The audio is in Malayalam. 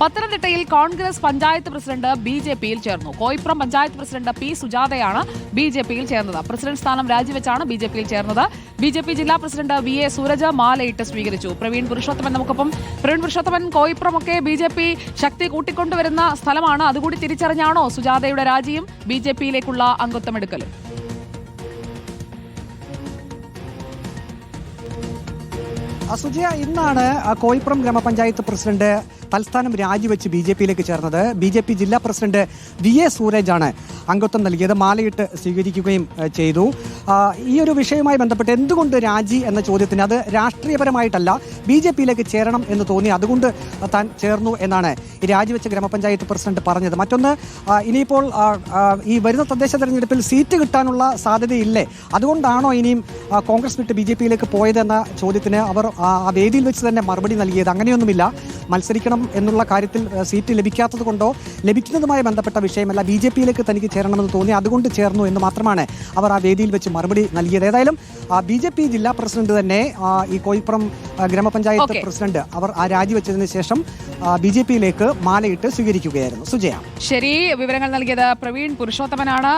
പത്തനംതിട്ടയിൽ Congress panchayat president B J പിയിൽ ചേർന്നു. കോയിപ്പുറം പഞ്ചായത്ത് പ്രസിഡന്റ് പി സുജാതയാണ് ബി ജെ പിയിൽ ചേർന്നത്. പ്രസിഡന്റ് സ്ഥാനം രാജിവെച്ചാണ് ബി ജെ പിയിൽ ചേർന്നത്. ബി ജെ പി ജില്ലാ പ്രസിഡന്റ് വി എ സൂരജ് മാലയിട്ട് സ്വീകരിച്ചു. പ്രവീൺ പുരുഷോത്തമൻ നമുക്കൊപ്പം. പ്രവീൺ പുരുഷോത്തമൻ കോയിപ്പുറമൊക്കെ ബി ജെ പി ശക്തി കൂട്ടിക്കൊണ്ടുവരുന്ന സ്ഥലമാണ്. അതുകൂടി തിരിച്ചറിഞ്ഞാണോ സുജാതയുടെ രാജിയും ബി ജെ പിയിലേക്കുള്ള അംഗത്വമെടുക്കലും? അസുജയ ഇന്നാണ് കോയിപ്പുറം ഗ്രാമപഞ്ചായത്ത് പ്രസിഡന്റ് തൽസ്ഥാനം രാജിവെച്ച് ബി ജെ പിയിലേക്ക് ചേർന്നത് ബി ജെ പി ജില്ലാ പ്രസിഡന്റ് വി എ സൂരജാണ് അംഗത്വം നൽകിയത്. മാലയിട്ട് സ്വീകരിക്കുകയും ചെയ്തു. ഈ ഒരു വിഷയവുമായി ബന്ധപ്പെട്ട് എന്തുകൊണ്ട് രാജി എന്ന ചോദ്യത്തിന് അത് രാഷ്ട്രീയപരമായിട്ടല്ല ബി ജെ പിയിലേക്ക് ചേരണം എന്ന് തോന്നി അതുകൊണ്ട് താൻ ചേർന്നു എന്നാണ് ഈ രാജിവെച്ച ഗ്രാമപഞ്ചായത്ത് പ്രസിഡന്റ് പറഞ്ഞത്. മറ്റൊന്ന് ഇനിയിപ്പോൾ ഈ വരുന്ന തദ്ദേശ തെരഞ്ഞെടുപ്പിൽ സീറ്റ് കിട്ടാനുള്ള സാധ്യതയില്ലേ? അതുകൊണ്ടാണോ ഇനിയും കോൺഗ്രസ് വിട്ട് ബി ജെ പിയിലേക്ക് പോയതെന്ന ചോദ്യത്തിന് അവർ ആ വേദിയിൽ വെച്ച് തന്നെ മറുപടി നൽകിയത്? അങ്ങനെയൊന്നുമില്ല. മത്സരിക്കണം എന്നുള്ള കാര്യത്തിൽ സീറ്റ് ലഭിക്കാത്തത് കൊണ്ടോ ലഭിക്കുന്നതുമായി ബന്ധപ്പെട്ട വിഷയമല്ല ബി ജെ പിയിലേക്ക് തനിക്ക് ചേരണമെന്ന് തോന്നി അതുകൊണ്ട് ചേർന്നു എന്ന് മാത്രമാണ് അവർ ആ വേദിയിൽ വെച്ച് മറുപടി നൽകിയത്. ഏതായാലും ബി ജെ പി ജില്ലാ പ്രസിഡന്റ് തന്നെ ഈ കോഴിപ്പുറം ഗ്രാമപഞ്ചായത്ത് പ്രസിഡന്റ് അവർ ആ രാജിവെച്ചതിന് ശേഷം ബി ജെ പിയിലേക്ക് മാലയിട്ട് സ്വീകരിക്കുകയായിരുന്നു. സുജയ. ശരി വിവരങ്ങൾ നൽകിയത് പ്രവീൺ പുരുഷോത്തമനാണ്.